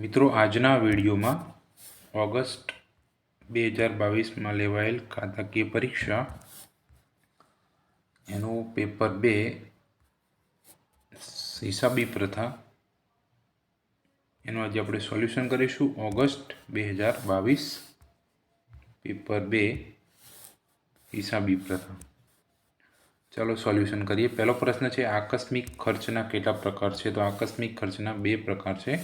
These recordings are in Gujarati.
મિત્રો, આજના વિડીયોમાં ઓગસ્ટ બે હજાર બાવીસમાં લેવાયેલ ખાતાકીય પરીક્ષા. એનું પેપર બે, હિસાબી પ્રથા. એનું આજે આપણે સોલ્યુશન કરીશું. ઓગસ્ટ બે હજાર બાવીસ, પેપર બે, હિસાબી પ્રથા. ચાલો સોલ્યુશન કરીએ. પહેલો પ્રશ્ન છે, આકસ્મિક ખર્ચના કેટલા પ્રકાર છે? તો આકસ્મિક ખર્ચના બે પ્રકાર છે.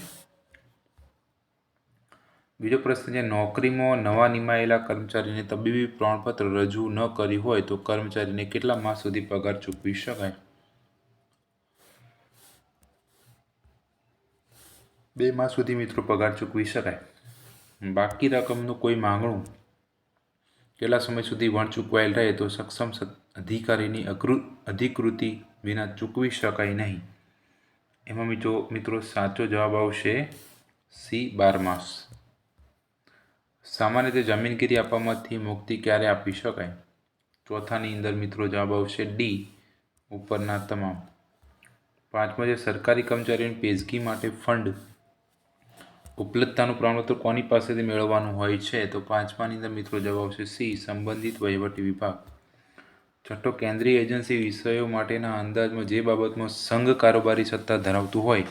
બીજો પ્રશ્ન છે, નોકરીમાં નવા નિમાયેલા કર્મચારીને તબીબી પ્રમાણપત્ર રજૂ ન કર્યું હોય તો કર્મચારીને કેટલા માસ સુધી પગાર ચૂકવી શકાય? બે માસ સુધી મિત્રો પગાર ચૂકવી શકાય. બાકી રકમનું કોઈ માંગણું? કેટલા સમય સુધી વણ ચૂકવાયેલ રહે તો સક્ષમ અધિકારીની અધિકૃતિ વિના ચૂકવી શકાય નહીં? એમાં મિત્રો મિત્રો સાચો જવાબ આવશે સી, બાર માસ. સામાન્ય રીતે જમીનગીરી આપવામાંથી મુક્તિ ક્યારે આપી શકાય? ચોથાની અંદર મિત્રો જવાબ આવશે ડી ઉપરના તમામ. પાંચમો છે, સરકારી કર્મચારીઓની પેશગી માટે ફંડ. ઉપલબ્ધતાનું પ્રમાણપત્ર કોની પાસેથી મેળવવાનું હોય છે? તો પાંચમાની અંદર મિત્રો જવાબ આવશે સી સંબંધિત વહીવટી વિભાગ. છઠ્ઠો, કેન્દ્રીય એજન્સી વિષયો માટેના અંદાજમાં જે બાબતમાં સંઘ કારોબારી સત્તા ધરાવતું હોય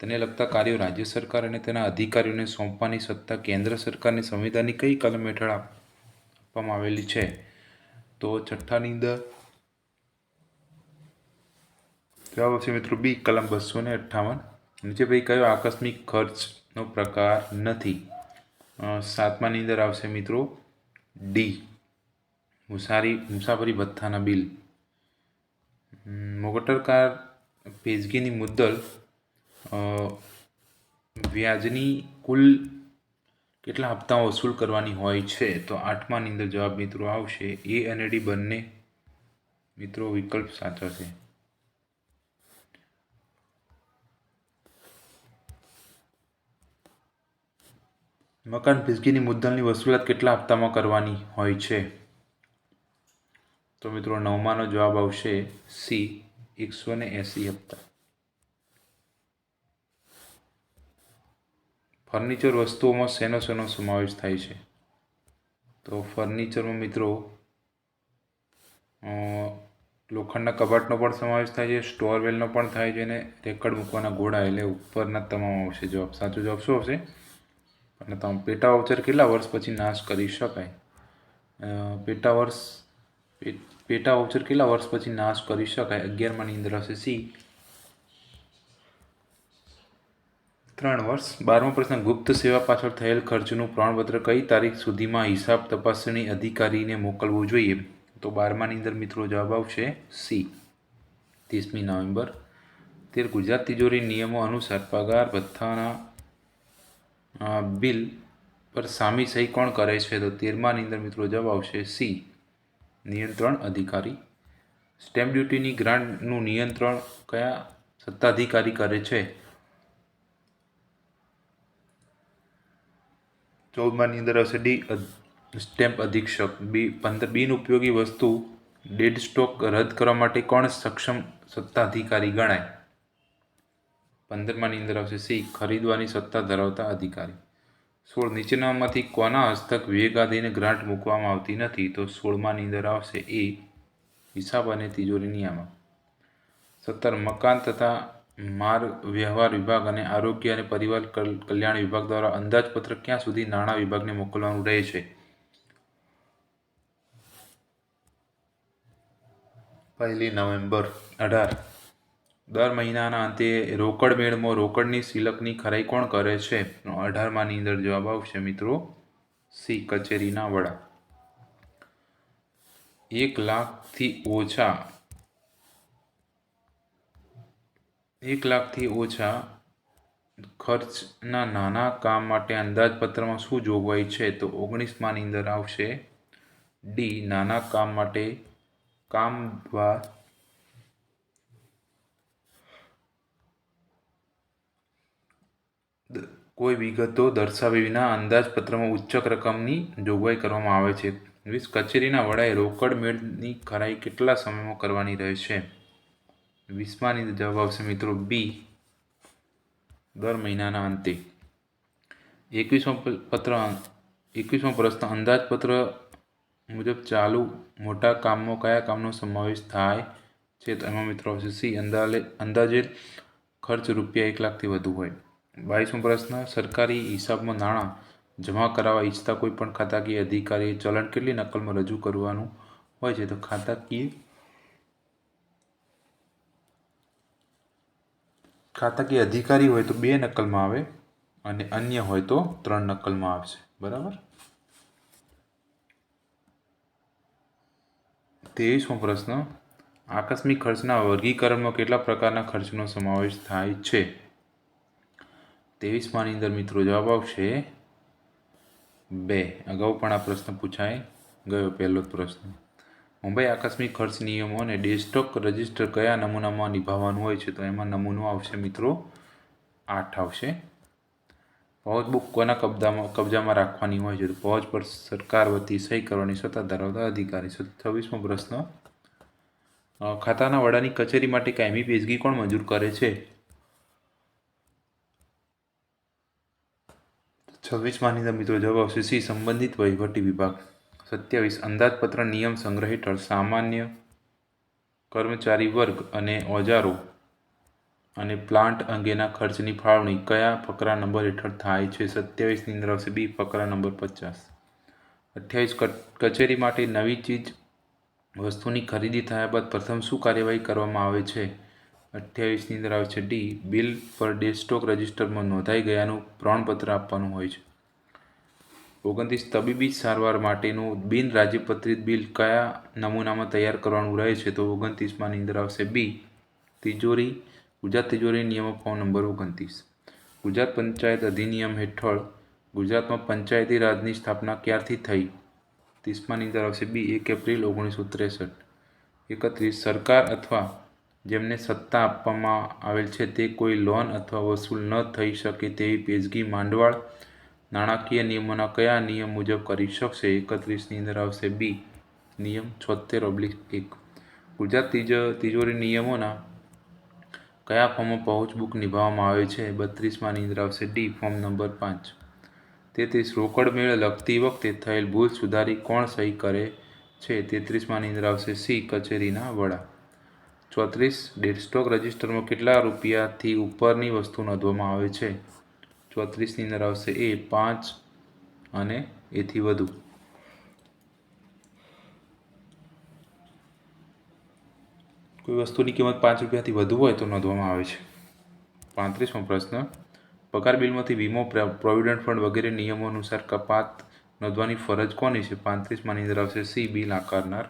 તેને લગતા કાર્યો રાજ્ય સરકાર અને તેના અધિકારીઓને સોંપવાની સત્તા કેન્દ્ર સરકારની સંવિધાનની કઈ કલમ હેઠળ આપવામાં આવેલી છે? તો છઠ્ઠાની અંદર જવાબ આવશે મિત્રો બી, કલમ બસો ને અઠ્ઠાવન. નીચે ભાઈ કયો આકસ્મિક ખર્ચનો પ્રકાર નથી? સાતમાની અંદર આવશે મિત્રો ડી, મુસારી, મુસાફરી ભથ્થાના બિલ. મોટરકાર પેજગીની મુદ્દલ વ્યાજની કુલ કેટલા હપ્તા વસૂલ કરવાની હોય છે? તો આઠમાની અંદર જવાબ મિત્રો આવશે. એ અને ડી બંને મિત્રો વિકલ્પ સાચો છે. મકાન પેશગીની મુદ્દલની વસૂલાત કેટલા હપ્તામાં કરવાની હોય છે? તો મિત્રો નવમાનો જવાબ આવશે. સી, એકસો ને એંસી હપ્તા. ફર્નિચર વસ્તુઓમાં શેનો શેનો સમાવેશ થાય છે. તો ફર્નિચરમાં મિત્રો લોખંડના કબાટનો પણ સમાવેશ થાય છે સ્ટોરવેલનો પણ થાય છે અને રેકડ મૂકવાના ઘોડા એટલે ઉપરના તમામ આવશે. જવાબ સાચો જવાબ શું આવશે? અને તમામ પેટા વાઉચર કેટલા વર્ષ પછી નાશ કરી શકાય? પેટા વર્ષ પેટા વાઉચર કેટલા વર્ષ પછી નાશ કરી શકાય? અગિયારમાની અંદર હશે સી. ત્રણ વર્ષ, બારમો પ્રશ્ન, ગુપ્ત સેવા પાછળ થયેલ ખર્ચનું પ્રમાણપત્ર કઈ તારીખ સુધીમાં હિસાબ તપાસણી અધિકારીને મોકલવું જોઈએ? તો બારમાની અંદર મિત્રો જવાબ આવશે સી, ત્રીસમી નવેમ્બર. તેર, ગુજરાત તિજોરી નિયમો અનુસાર પગાર, ભથ્થાના બિલ પર સામી સહી કોણ કરે છે? તો તેરમાની અંદર મિત્રો જવાબ આવશે સી, નિયંત્રણ અધિકારી. સ્ટેમ્પ ડ્યુટીની ગ્રાન્ટનું નિયંત્રણ કયા સત્તાધિકારી કરે છે? ચૌદમાની અંદર આવશે ડી સ્ટેમ્પ અધિક્ષક. બી, પંદર બિનઉપયોગી વસ્તુ ડેડ સ્ટોક રદ કરવા માટે કોણ સક્ષમ સત્તાધિકારી ગણાય? પંદરમાની અંદર આવશે સી, ખરીદવાની સત્તા ધરાવતા અધિકારી. સોળ, નીચેનામાંથી કોના હસ્તક વિવેકાધીન ગ્રાન્ટ મૂકવામાં આવતી નથી? તો સોળમાની અંદર આવશે એ, હિસાબ અને તિજોરી નિયામક સત્તર, મકાન તથા માર્ગ વ્યવહાર વિભાગ અને આરોગ્ય અને પરિવાર કલ્યાણ વિભાગ દ્વારા અંદાજપત્ર ક્યાં સુધી નાણાં વિભાગને મોકલવાનું રહે છે? પહેલી નવેમ્બર. અઢાર. દર મહિનાના અંતે રોકડ મેળમાં રોકડની સિલકની ખરાઈ કોણ કરે છે? અઢારમાની અંદર જવાબ આવશે મિત્રો સી કચેરીના વડા. એક લાખથી ઓછા એક લાખથી ઓછા ખર્ચના નાના કામ માટે અંદાજપત્રમાં શું જોગવાઈ છે? તો ઓગણીસમાની અંદર આવશે ડી, નાના કામ માટે કામ દ્વાર કોઈ વિગતો દર્શાવી વિના અંદાજપત્રમાં ઉચ્ચક રકમની જોગવાઈ કરવામાં આવે છે. વીસ કચેરીના વડાએ રોકડ મેળની ખરાઈ કેટલા સમયમાં કરવાની રહે છે વીસમાની જવાબ આવશે મિત્રો બી દર મહિનાના અંતે. એકવીસમો પત્ર એકવીસમો પ્રશ્ન. અંદાજપત્ર મુજબ ચાલુ મોટા કામમાં કયા કામનો સમાવેશ થાય છે? તો એમાં મિત્રો આવશે સી અંદાજે અંદાજે ખર્ચ રૂપિયા એક લાખથી વધુ હોય. બાવીસમો પ્રશ્ન. સરકારી હિસાબમાં નાણાં જમા કરાવવા ઈચ્છતા કોઈ પણ ખાતાકીય અધિકારીએ ચલણ કેટલી નકલમાં રજૂ કરવાનું હોય છે? તો ખાતાકીય ખાતાકીય અધિકારી હોય તો બે નકલમાં આવે અને અન્ય હોય તો ત્રણ નકલમાં આવશે બરાબર? ત્રેવીસમો પ્રશ્ન. આકસ્મિક ખર્ચના વર્ગીકરણમાં કેટલા પ્રકારના ખર્ચનો સમાવેશ થાય છે? ત્રેવીસમાની અંદર મિત્રો જવાબ આવશે બે. અગાઉ પણ આ પ્રશ્ન પૂછાઈ ગયો, પહેલો પ્રશ્ન. મુંબઈ આકસ્મિક ખર્ચ નિયમો અને ડેસ્ટોક રજિસ્ટર કયા નમૂનામાં નિભાવવાનું હોય છે તો એમાં નમૂનો આવશે મિત્રો આઠ આવશે. પહોંચ બુક કોના કબજામાં કબજામાં રાખવાની હોય છે? તો પહોંચ પર સરકાર વતી સહી કરવાની સત્તા ધરાવતા અધિકારી. છવ્વીસમો પ્રશ્ન. ખાતાના વડાની કચેરી માટે કાયમી પેશગી કોણ મંજૂર કરે છે? છવ્વીસમાંની અંદર મિત્રો જવાબ આવશે સી, સંબંધિત વહીવટી વિભાગ. સત્યાવીસ અંદાજપત્ર નિયમ સંગ્રહ હેઠળ સામાન્ય કર્મચારી વર્ગ અને ઓજારો અને પ્લાન્ટ અંગેના ખર્ચની ફાળવણી કયા ફકરા નંબર હેઠળ થાય છે? સત્યાવીસની અંદર આવશે બી, ફકરા નંબર પચાસ. અઠ્યાવીસ કચેરી માટે નવી ચીજ વસ્તુની ખરીદી થયા બાદ પ્રથમ શું કાર્યવાહી કરવામાં આવે છે? અઠ્યાવીસની અંદર આવે છે ડી, બિલ પર ડે સ્ટોક રજિસ્ટરમાં નોંધાઈ ગયાનું પ્રમાણપત્ર આપવાનું હોય છે. ઓગણત્રીસ તબીબી સારવાર માટેનું બિન રાજ્યપત્રિત બિલ કયા નમૂનામાં તૈયાર કરવાનું રહે છે? તો ઓગણત્રીસમાં અંદર આવશે બી. તિજોરી, ગુજરાત તિજોરી નિયમો ફોર્મ નંબર ઓગણત્રીસ. ગુજરાત પંચાયત અધિનિયમ હેઠળ ગુજરાતમાં પંચાયતી રાજની સ્થાપના ક્યારથી થઈ? ત્રીસમાની અંદર આવશે બી. એક એપ્રિલ ઓગણીસો ત્રેસઠ. એકત્રીસ, સરકાર અથવા જેમને સત્તા આપવામાં આવેલ છે તે કોઈ લોન અથવા વસૂલ ન થઈ શકે તેવી પેશગી માંડવાળ નાણાકીય નિયમોના કયા નિયમ મુજબ કરી શકશે? એકત્રીસની અંદર આવશે બી, નિયમ છોતેર ઓબ્લિક એક. ગુજરાત તિજ, તિજોરી નિયમોના કયા ફોર્મમાં પહોંચ બુક નિભાવવામાં આવે છે? બત્રીસમાંની અંદર આવશે ડી, ફોર્મ નંબર પાંચ. તેત્રીસ, રોકડ મેળ લખતી વખતે થયેલ ભૂલ સુધારી કોણ સહી કરે છે? તેત્રીસમાંની અંદર આવશે સી, કચેરીના વડા. ચોત્રીસ ડેડસ્ટોક રજિસ્ટરમાં કેટલા રૂપિયાથી ઉપરની વસ્તુ નોંધવામાં આવે છે? ચોત્રીસની અંદર આવશે એ પાંચ અને એથી વધુ. કોઈ વસ્તુની કિંમત પાંચ રૂપિયાથી વધુ હોય તો નોંધવામાં આવે છે. પાંત્રીસમો પ્રશ્ન, પગાર બિલમાંથી વીમો પ્રોવિડન્ટ ફંડ વગેરે નિયમો અનુસાર કપાત નોંધવાની ફરજ કોની છે? પાંત્રીસમાંની અંદર આવશે સી બિલ આકારનાર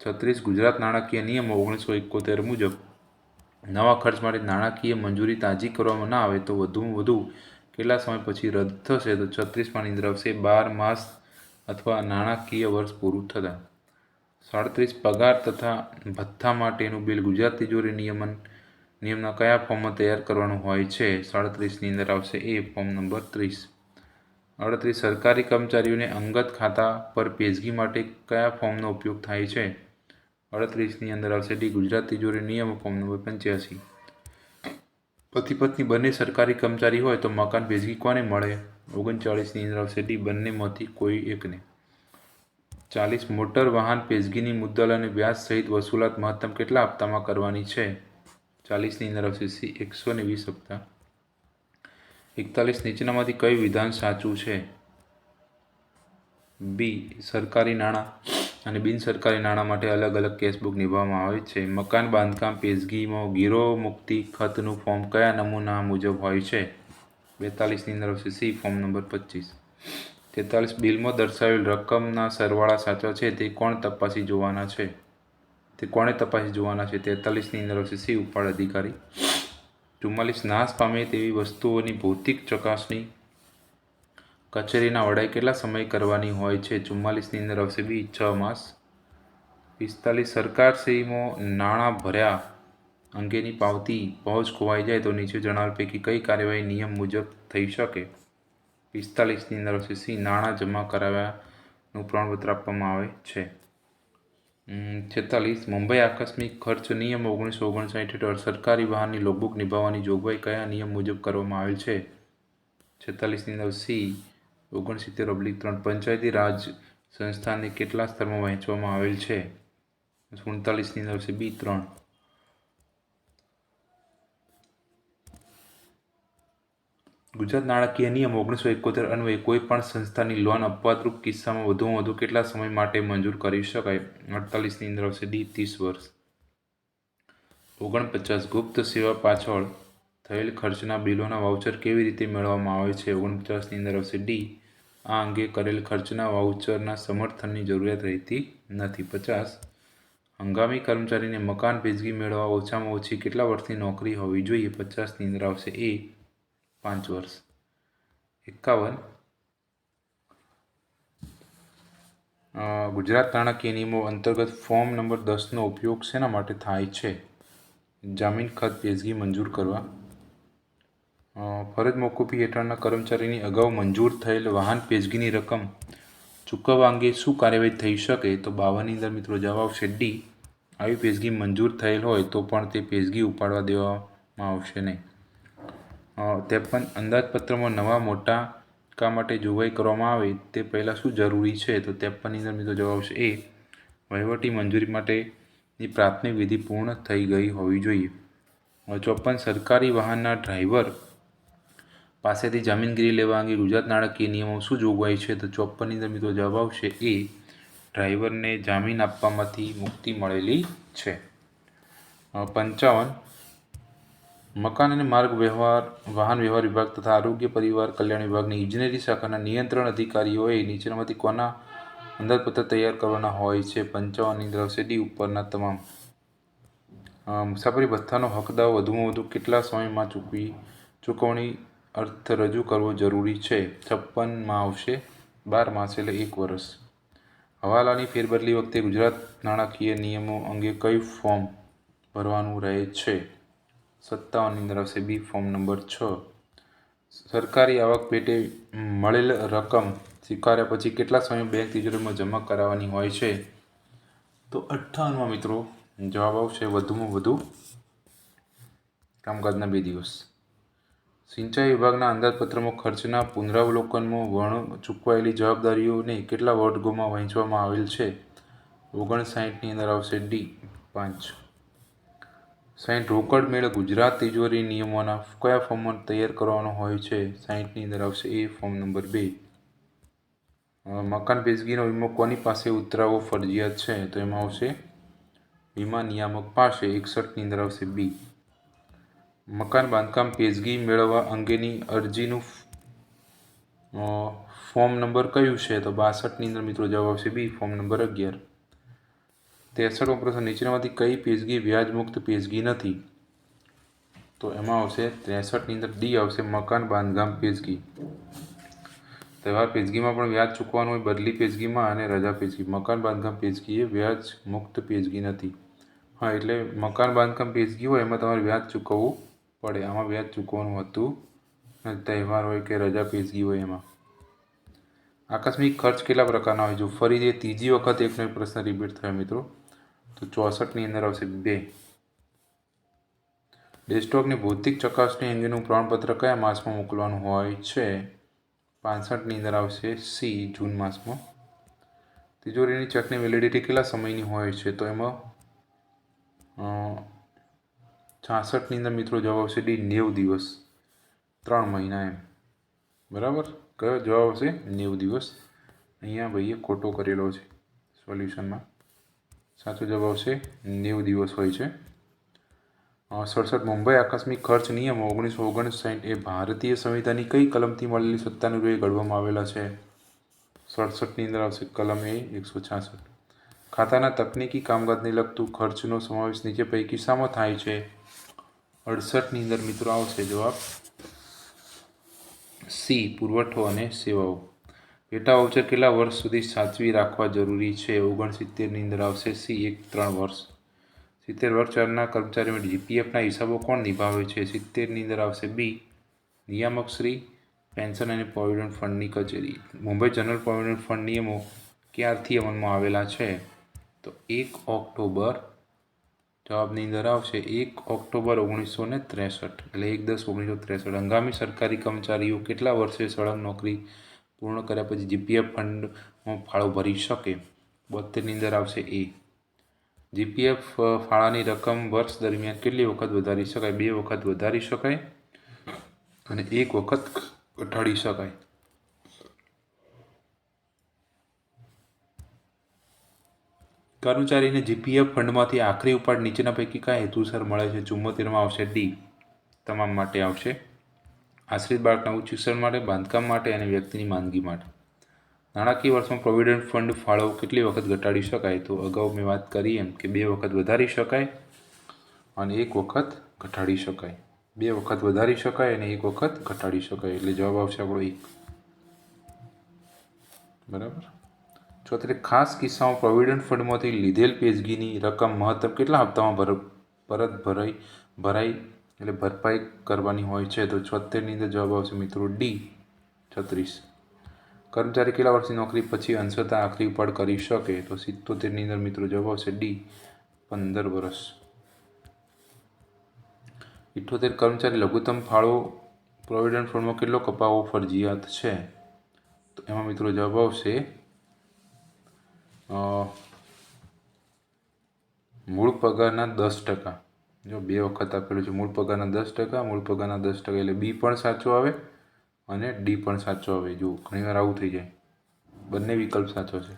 છત્રીસ, ગુજરાત નાણાકીય નિયમો ઓગણીસો એકોતેર મુજબ નવા ખર્ચ માટે નાણાકીય મંજૂરી તાજી કરવામાં ના આવે તો વધુમાં વધુ કેટલા સમય પછી રદ થશે? તો છત્રીસમાં અંદર આવશે બાર માસ અથવા નાણાકીય વર્ષ પૂરું થતાં. સાડત્રીસ પગાર તથા ભથ્થા માટેનું બિલ ગુજરાત તિજોરી નિયમન, નિયમના કયા ફોર્મમાં તૈયાર કરવાનું હોય છે? સાડત્રીસની અંદર આવશે એ ફોર્મ નંબર ત્રીસ. અડત્રીસ સરકારી કર્મચારીઓને અંગત ખાતા પર પેશગી માટે કયા ફોર્મનો ઉપયોગ થાય છે? અડત્રીસની અંદર આવશે. ડી, ગુજરાત તિજોરી નિયમ ફોર્મ નંબર પંચ્યાસી. પતિ પત્ની બંને સરકારી કર્મચારી હોય તો મકાન ભેજગી કોને મળે? ઓગણચાળીસની અંદર આવશે. ડી બંનેમાંથી કોઈ એકને. ચાલીસ, મોટર વાહન પેજગીની મુદ્દલ અને વ્યાજ સહિત વસૂલાત મહત્તમ કેટલા હપ્તામાં કરવાની છે? ચાલીસની અંદર આવશે. સી, એકસો ને વીસ હપ્તા. એકતાલીસ નીચેનામાંથી કયું વિધાન સાચું છે? બી, સરકારી નાણાં અને બિન સરકારી નાણાં માટે અલગ અલગ કેશબુક નિભાવવામાં આવે છે. મકાન, બાંધકામ, પેશગીમાં ગીરો મુક્તિ ખતનું ફોર્મ કયા નમૂના મુજબ હોય છે? બેતાલીસની અંદર આવશે. સી, ફોર્મ નંબર પચીસ. તેતાલીસ બિલમાં દર્શાવેલ રકમના સરવાળા સાચા છે? તે કોણ તપાસી જોવાના છે? તે કોણે તપાસી જોવાના છે? તેતાલીસની અંદર આવશે. સી, ઉપાડ અધિકારી. ચુમ્માલીસ નાશ પામે તેવી વસ્તુઓની ભૌતિક ચકાસણી કચેરીના વડાઈ કેટલા સમય કરવાની હોય છે? ચુમ્માલીસની અંદર આવશે બી, છ માસ. પિસ્તાલીસ સરકારશ્રીમાં નાણાં ભર્યા અંગેની પાવતી પહોંચ ખોવાઈ જાય તો નીચે જણાવેલ પૈકી કઈ કાર્યવાહી નિયમ મુજબ થઈ શકે? પિસ્તાલીસની અંદર આવશે સી, નાણાં જમા કરાવ્યાનું પ્રમાણપત્ર આપવામાં આવે છે. છેતાલીસ, મુંબઈ આકસ્મિક ખર્ચ નિયમ ઓગણીસો ઓગણસાઠ હેઠળ સરકારી વાહનની લોગબુક નિભાવવાની જોગવાઈ કયા નિયમ મુજબ કરવામાં આવેલ છે? છેતાલીસની અંદર સી ઓગણસિત્તેર ઓબ્લિક ત્રણ પંચાયતી રાજ સંસ્થાને કેટલા સ્તરમાં વહેંચવામાં આવેલ છે? સુડતાલીસની અંદર આવશે બી ત્રણ. ગુજરાત નાણાકીય નિયમ ઓગણીસો એકોતેર અન્વયે કોઈ પણ સંસ્થાની લોન અપવાદરૂપ કિસ્સામાં વધુમાં વધુ કેટલા સમય માટે મંજૂર કરી શકાય? અડતાલીસની અંદર આવશે ડી ત્રીસ વર્ષ. ઓગણપચાસ ગુપ્ત સેવા પાછળ થયેલ ખર્ચના બિલોના વાઉચર કેવી રીતે મેળવવામાં આવે છે? ઓગણપચાસની અંદર આવશે. ડી. આ અંગે કરેલ ખર્ચના વાઉચરના સમર્થનની જરૂરિયાત રહેતી નથી. પચાસ. હંગામી કર્મચારીને મકાન પેશગી મેળવવા ઓછામાં ઓછી કેટલા વર્ષની નોકરી હોવી જોઈએ? પચાસની અંદર આવશે. એ. પાંચ વર્ષ. એકાવન. ગુજરાત નાણાકીય નિયમો અંતર્ગત ફોર્મ નંબર દસનો ઉપયોગ શેના માટે થાય છે? જામીન ખત પેજગી મંજૂર કરવા. ફરજ મોકૂફી હેઠળના કર્મચારીની અગાઉ મંજૂર થયેલ વાહન પેશગીની રકમ ચૂકવવા અંગે શું કાર્યવાહી થઈ શકે તો બાવનની અંદર મિત્રો જવાબ શેડ્ડી આવી પેશગી મંજૂર થયેલ હોય તો પણ તે પેશગી ઉપાડવા દેવામાં આવશે નહીં. તેપન અંદાજપત્રમાં નવા મોટા કા માટે જોગવાઈ કરવામાં આવે તે પહેલાં શું જરૂરી છે? તો ત્રેપનની અંદર મિત્રો જવાબ છે એ. વહીવટી મંજૂરી માટેની પ્રાથમિક વિધિ પૂર્ણ થઈ ગઈ હોવી જોઈએ. ચોપન સરકારી વાહનના ડ્રાઈવર પાસેથી જામીનગીરી લેવા અંગે ગુજરાત નાણાકીય નિયમો શું જોગવાઈ છે તો ચોપ્પનની અંદર મિત્રો જવાબ આવશે એ ડ્રાઈવરને જામીન આપવામાંથી મુક્તિ મળેલી છે. પંચાવન. મકાન અને માર્ગ વ્યવહાર, વાહન વ્યવહાર વિભાગ તથા આરોગ્ય પરિવાર કલ્યાણ વિભાગની ઇજનેરી શાખાના નિયંત્રણ અધિકારીઓએ નીચેનામાંથી કોના અંદાજપત્ર તૈયાર કરવાના હોય છે? પંચાવનની અંદર આવશે ડી, ઉપરના તમામ. મુસાફરી ભથ્થાનો હકદાવ વધુમાં વધુ કેટલા સમયમાં ચૂકવી ચૂકવણી અર્થ રજૂ કરવો જરૂરી છે. છપ્પનમાં આવશે. બાર માસ એટલે એક વર્ષ. હવાલાની ફેરબદલી વખતે ગુજરાત નાણાકીય નિયમો અંગે કઈ ફોર્મ ભરવાનું રહે છે? સત્તાવનની અંદર આવશે. બી ફોર્મ નંબર છ. સરકારી આવક પેટે મળેલ રકમ સ્વીકાર્યા પછી કેટલા સમય બેંક તિજોરીમાં જમા કરાવવાની હોય છે? તો અઠ્ઠાવનમાં મિત્રો જવાબ આવશે વધુમાં વધુ કામકાજના બે દિવસ. સિંચાઈ વિભાગના અંદાજપત્રમાં ખર્ચના પુનરાવલોકનમાં વણ ચૂકવાયેલી જવાબદારીઓને કેટલા વર્ગોમાં વહેંચવામાં આવેલ છે? ઓગણસાઠની અંદર આવશે ડી પાંચ. સાઠ રોકડ મેળ ગુજરાત તિજોરી નિયમોના કયા ફોર્મમાં તૈયાર કરવાનો હોય છે? સાઠની અંદર આવશે એ ફોર્મ નંબર બે. મકાન પેશગીનો વીમો કોની પાસે ઉતરાવવો ફરજિયાત છે? તો એમાં આવશે વીમા નિયામક પાસે, એકસઠની અંદર આવશે બી. મકાન, બાંધકામ પેજગી મેળવવા અંગેની અરજીનું ફોર્મ નંબર કયું છે? તો બાસઠની અંદર મિત્રો જવાબ આવશે બી, ફોર્મ નંબર અગિયાર. તેસઠમો પ્રશ્ન નીચેનામાંથી કઈ પેજગી વ્યાજ મુક્ત પેજગી નથી? તો એમાં આવશે ત્રેસઠની અંદર ડી આવશે મકાન, બાંધકામ પેજગી તહેવાર પેશગીમાં પણ વ્યાજ ચૂકવાનું હોય, બદલી પેજગીમાં અને રજા પેશગી મકાન, બાંધકામ પેજગી એ વ્યાજ મુક્ત પેજગી નથી. હા, એટલે મકાન, બાંધકામ પેજગી હોય, એમાં તમારે વ્યાજ ચૂકવવું પડે. આમાં વ્યાજ ચૂકવવાનું હતું. તહેવાર હોય કે રજા પેશગી હોય એમાં. આકસ્મિક ખર્ચ કેટલા પ્રકારના હોય? જો ફરી જે ત્રીજી વખત એકનો એક પ્રશ્ન રિપીટ થયો મિત્રો, તો ચોસઠની અંદર આવશે બે. ડેસ્કટોપની ભૌતિક ચકાસણી અંગેનું પ્રમાણપત્ર કયા માસમાં મોકલવાનું હોય છે? પાંસઠની અંદર આવશે સી, જૂન માસમાં. તિજોરીની ચેકની વેલિડિટી કેટલા સમયની હોય છે? તો એમાં છાસઠની અંદર મિત્રો જવાબ આવશે ડી, નેવું દિવસ. ત્રણ મહિના એમ. બરાબર? કયો જવાબ આવશે? નેવું દિવસ. અહીંયા ભાઈએ ખોટો કરેલો છે સોલ્યુશનમાં. સાચો જવાબ આવશે નેવું દિવસ હોય છે. સડસઠ મુંબઈ આકસ્મિક ખર્ચ નિયમ ઓગણીસો ઓગણસાઠ એ ભારતીય સંવિધાનની કઈ કલમથી મળેલી સત્તાનું રૂપે ઘડવામાં આવેલા છે? સડસઠની અંદર આવશે કલમ એ, એકસો છાસઠ. ખાતાના તકનીકી કામકાજને લગતું ખર્ચનો સમાવેશ નીચે પૈકી શામાં થાય છે? અડસઠની અંદર મિત્રો આવશે જવાબ. સી, પુરવઠો અને સેવાઓ. પેટા વાઉચર કેટલા વર્ષ સુધી સાચવી રાખવા જરૂરી છે? ઓગણસિત્તેરની અંદર આવશે સી, એક, ત્રણ વર્ષ. સિત્તેર વર્ષ ચારના કર્મચારીઓ જીપીએફના હિસાબો કોણ નિભાવે છે? સિત્તેરની અંદર આવશે બી, નિયામક શ્રી, પેન્શન અને પ્રોવિડન્ટ ફંડની કચેરી. મુંબઈ જનરલ પ્રોવિડન્ટ ફંડ નિયમો ક્યારથી અમલમાં આવેલા છે? તો એક ઓક્ટોબર જવાબની અંદર આવશે એક ઓક્ટોબર ઓગણીસો ને ત્રેસઠ, એટલે એક દસ ઓગણીસો ત્રેસઠ. હંગામી સરકારી કર્મચારીઓ કેટલા વર્ષે સળંગ નોકરી પૂર્ણ કર્યા પછી જીપીએફ ફંડમાં ફાળો ભરી શકે? બોતેરની અંદર આવશે એ. જીપીએફ ફાળાની રકમ વર્ષ દરમિયાન કેટલી વખત વધારી શકાય? બે વખત વધારી શકાય અને એક વખત ઘટાડી શકાય. કર્મચારીને જીપીએફ ફંડમાંથી આખરી ઉપાડ નીચેના પૈકી કયા હેતુસર મળે છે? ચુમ્મોતેરમાં આવશે ડી તમામ માટે આવશે. આશ્રિત બાળકના ઉચ્ચ શિક્ષણ માટે, બાંધકામ માટે અને વ્યક્તિની માંદગી માટે. નાણાકીય વર્ષમાં પ્રોવિડન્ટ ફંડ ફાળો કેટલી વખત ઘટાડી શકાય? તો અગાઉ મેં વાત કરી એમ કે બે વખત વધારી શકાય અને એક વખત ઘટાડી શકાય. બે વખત વધારી શકાય અને એક વખત ઘટાડી શકાય. એટલે જવાબ આવશે આપણો એક. બરાબર? ચોતેર ખાસ કિસ્સામાં પ્રોવિડન્ટ ફંડમાંથી લીધેલ પેજગીની રકમ મહત્તમ કેટલા હપ્તામાં ભર, પરત ભરાઈ ભરાઈ એટલે ભરપાઈ કરવાની હોય છે? તો છોતેરની અંદર જવાબ આવશે મિત્રો ડી છત્રીસ. કર્મચારી કેટલા વર્ષની નોકરી પછી અંશતા આખરી પડ કરી શકે? તો સિત્તોતેરની અંદર મિત્રો જવાબ આવશે ડી પંદર વર્ષ ઇઠ્ઠોતેર કર્મચારી લઘુત્તમ ફાળો પ્રોવિડન્ટ ફંડમાં કેટલો કપાવો ફરજિયાત છે? તો એમાં મિત્રો જવાબ આવશે મૂળ પગારના દસ ટકા. જો બે વખત આપેલું છે, મૂળ પગારના દસ ટકા, મૂળ પગારના દસ ટકા એટલે બી પણ સાચો આવે અને ડી પણ સાચો આવે. જો ઘણીવાર આવું થઈ જાય. બંને વિકલ્પ સાચો છે.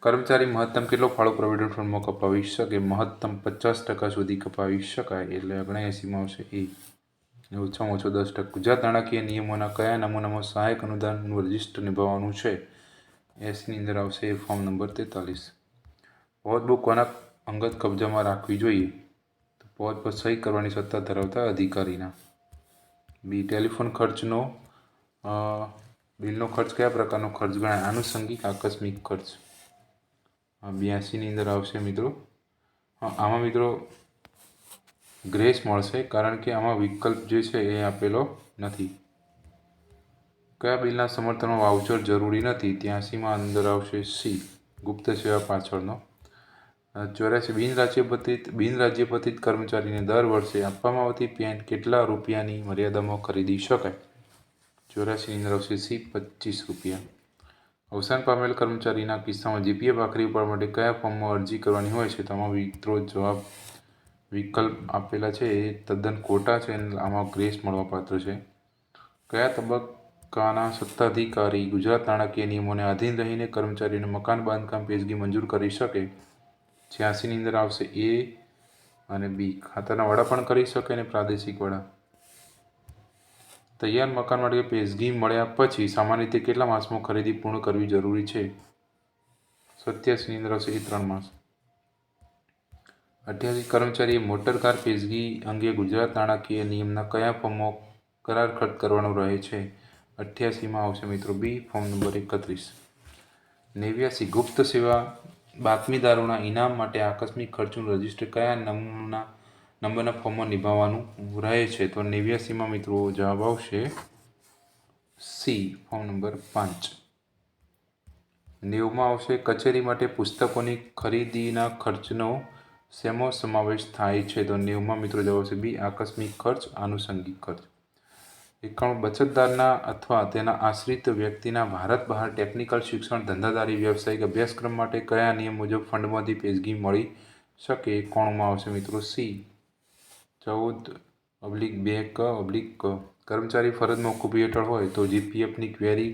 કર્મચારી મહત્તમ કેટલો ફાળો પ્રોવિડન્ટ ફંડમાં કપાવી શકે? મહત્તમ પચાસ ટકા સુધી કપાવી શકાય એટલે ઓગણએંસીમાં આવશે એ. ઓછામાં ઓછો દસ ટકા. ગુજરાત નાણાકીય નિયમોના કયા નમૂનામાં સહાયક અનુદાનનું રજિસ્ટર નિભાવવાનું છે? એસની અંદર આવશે ફોર્મ નંબર તેતાલીસ. પોત બુક કોના અંગત કબજામાં રાખવી જોઈએ? તો પોત પર સહી કરવાની સત્તા ધરાવતા અધિકારીના. બી ટેલિફોન ખર્ચનો બિલનો ખર્ચ કયા પ્રકારનો ખર્ચ ગણાય? આનુષંગિક, આકસ્મિક ખર્ચ. બ્યાસીની અંદર આવશે મિત્રો. આમાં મિત્રો ગ્રેસ મળશે કારણ કે આમાં વિકલ્પ જે છે એ આપેલો નથી. કયા બિલના સમર્થનમાં વાઉચર જરૂરી નથી? ત્યાંસીમાં અંદર આવશે સી. ગુપ્ત સેવા પાછળનો. ચોર્યાસી બિન રાજ્યપતિત બિન રાજ્યપતિત કર્મચારીને દર વર્ષે આપવામાં આવતી પેન્ટ કેટલા રૂપિયાની મર્યાદામાં ખરીદી શકાય? ચોર્યાસીની અંદર આવશે સી, પચીસ રૂપિયા. અવસાન પામેલ કર્મચારીના કિસ્સામાં જીપીએફ આખરી ઉપાડ માટે કયા ફોર્મમાં અરજી કરવાની હોય છે? તમામ મિત્રો જવાબ વિકલ્પ આપેલા છે. એ તદ્દન ખોટા છે અને આમાં ગ્રેસ મળવાપાત્ર છે. કયા તબક્કાના સત્તાધિકારી ગુજરાત નાણાકીય નિયમોને આધીન રહીને કર્મચારીને મકાન, બાંધકામ પેશગી મંજૂર કરી શકે, છ્યાસીની અંદર આવશે એ અને બી. ખાતાના વડા પણ કરી શકે અને પ્રાદેશિક વડા. તૈયાર મકાન માટે પેશગી મળ્યા પછી સામાન્ય રીતે કેટલા માસમાં ખરીદી પૂર્ણ કરવી જરૂરી છે? સત્યાસીની અંદર આવશે એ ત્રણ માસ. અઠ્યાસી કર્મચારીએ મોટર કાર પેશગી અંગે ગુજરાત નાણાકીય નિયમના કયા ફોર્મો કરાર ખર્ચ કરવાનો રહે છે? અઠ્યાસીમાં આવશે મિત્રો બી ફોર્મ નંબર એકત્રીસ. નેવ્યાસી, ગુપ્ત સેવા, બાતમીદારોના ઇનામ માટે આકસ્મિક ખર્ચનું રજિસ્ટર કયા નમૂના, નંબરના ફોર્મમાં નિભાવવાનું રહે છે? તો નેવ્યાસીમાં મિત્રો જવાબ આવશે સી ફોર્મ નંબર પાંચ. નેવમાં આવશે, કચેરી માટે પુસ્તકોની ખરીદીના ખર્ચનો શેમાં સમાવેશ થાય છે? તો નેવમાં મિત્રો જવાબ આવશે બી, આકસ્મિક ખર્ચ, આનુષંગિક ખર્ચ. એકાણું બચતદારના અથવા તેના આશ્રિત વ્યક્તિના ભારત બહાર ટેકનિકલ શિક્ષણ ધંધાદારી વ્યવસાયિક અભ્યાસક્રમ માટે કયા નિયમ મુજબ ફંડમાંથી પેશગી મળી શકે કોણમાં આવશે મિત્રો? સી. ચૌદ ઓબ્લિક બે ક ઓબ્લિક કર્મચારી ફરજ મોકૂફી હેઠળ હોય તો જીપીએફની ક્વેરી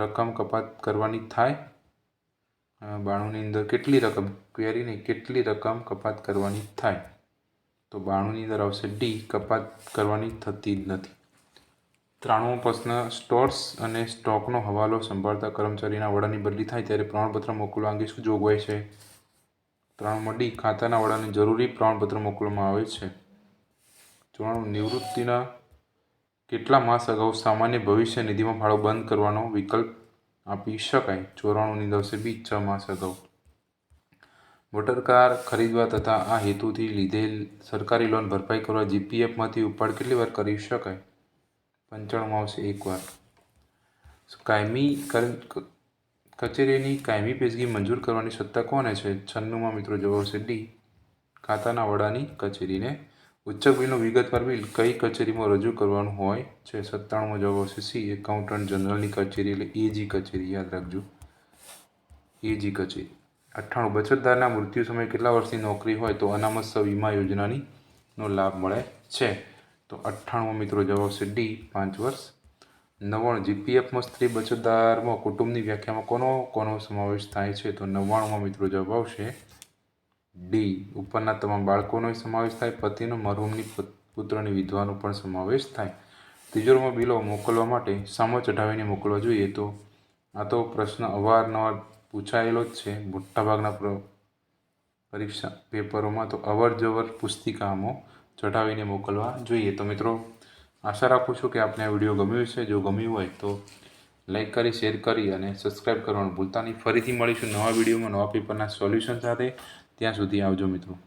રકમ કપાત કરવાની થાય? બાણુંની અંદર કેટલી રકમ? ક્વેરીની કેટલી રકમ કપાત કરવાની થાય? તો બાણુંની અંદર આવશે ડી, કપાત કરવાની થતી જ નથી. ત્રાણું પ્રશ્ન, સ્ટોર્સ અને સ્ટોકનો હવાલો સંભાળતા કર્મચારીના વડાની બદલી થાય ત્યારે પ્રમાણપત્ર મોકલવા અંગે શું જોગવાઈ છે? ત્રાણુંમાં ડી, ખાતાના વડાને જરૂરી પ્રમાણપત્ર મોકલવામાં આવે છે. ચોરાણું, નિવૃત્તિના કેટલા માસ અગાઉ સામાન્ય ભવિષ્ય નિધિમાં ફાળો બંધ કરવાનો વિકલ્પ આપી શકાય? ચોરાણુંની અંદર બી છ માસ અગાઉ. મોટર કાર ખરીદવા તથા આ હેતુથી લીધેલ સરકારી લોન ભરપાઈ કરવા જીપીએફમાંથી ઉપાડ કેટલી વાર કરી શકાય? પંચાણુંમાં આવશે એકવાર કાયમી કચેરીની કાયમી પેશગી મંજૂર કરવાની સત્તા કોને છે? છન્નુંમાં મિત્રો જવાબ આવશે ડી ખાતાના વડાની કચેરીને. ઉચ્ચ બિલનું વિગતવાર બિલ કઈ કચેરીમાં રજૂ કરવાનું હોય છે? સત્તાણુંમાં જવાબ આવશે સી એકાઉન્ટન્ટ જનરલની કચેરી એટલે એજી કચેરી, યાદ રાખજો. એજી કચેરી. અઠ્ઠાણું, બચતદારના મૃત્યુ સમયે કેટલા વર્ષની નોકરી હોય તો અનામત વીમા યોજનાની નો લાભ મળે છે? તો અઠ્ઠાણું મિત્રો જવાબ આવશે ડી, પાંચ વર્ષ. નવ્વાણું જીપીએફમાં સ્ત્રી બચતદારમાં કુટુંબની વ્યાખ્યામાં કોનો કોનો સમાવેશ થાય છે? તો નવ્વાણુંમાં મિત્રો જવાબ આવશે ડી. ઉપરના તમામ બાળકોનો સમાવેશ થાય, પતિનો, મરહુમની પુત્રની, વિધવાનો પણ સમાવેશ થાય. તિજોરીમાં બિલો મોકલવા માટે સામો ચઢાવીને મોકલવા જોઈએ તો? આ તો પ્રશ્ન અવારનવાર પૂછાયેલો જ છે. મોટાભાગના પ્ર- પરીક્ષા પેપરોમાં તો અવર જવર પુસ્તિકામાં ચઢાવીને મોકલવા જોઈએ. તો મિત્રો, આશા રાખું છું કે આપને આ વીડિયો ગમ્યો છે જો ગમ્યું હોય તો લાઈક કરી, શેર કરી અને સબસ્ક્રાઈબ કરવાનું ભૂલતા નહીં. ફરીથી મળીશું નવા વિડીયોમાં નવા પેપરના સોલ્યુશન સાથે. ત્યાં સુધી આવજો મિત્રો.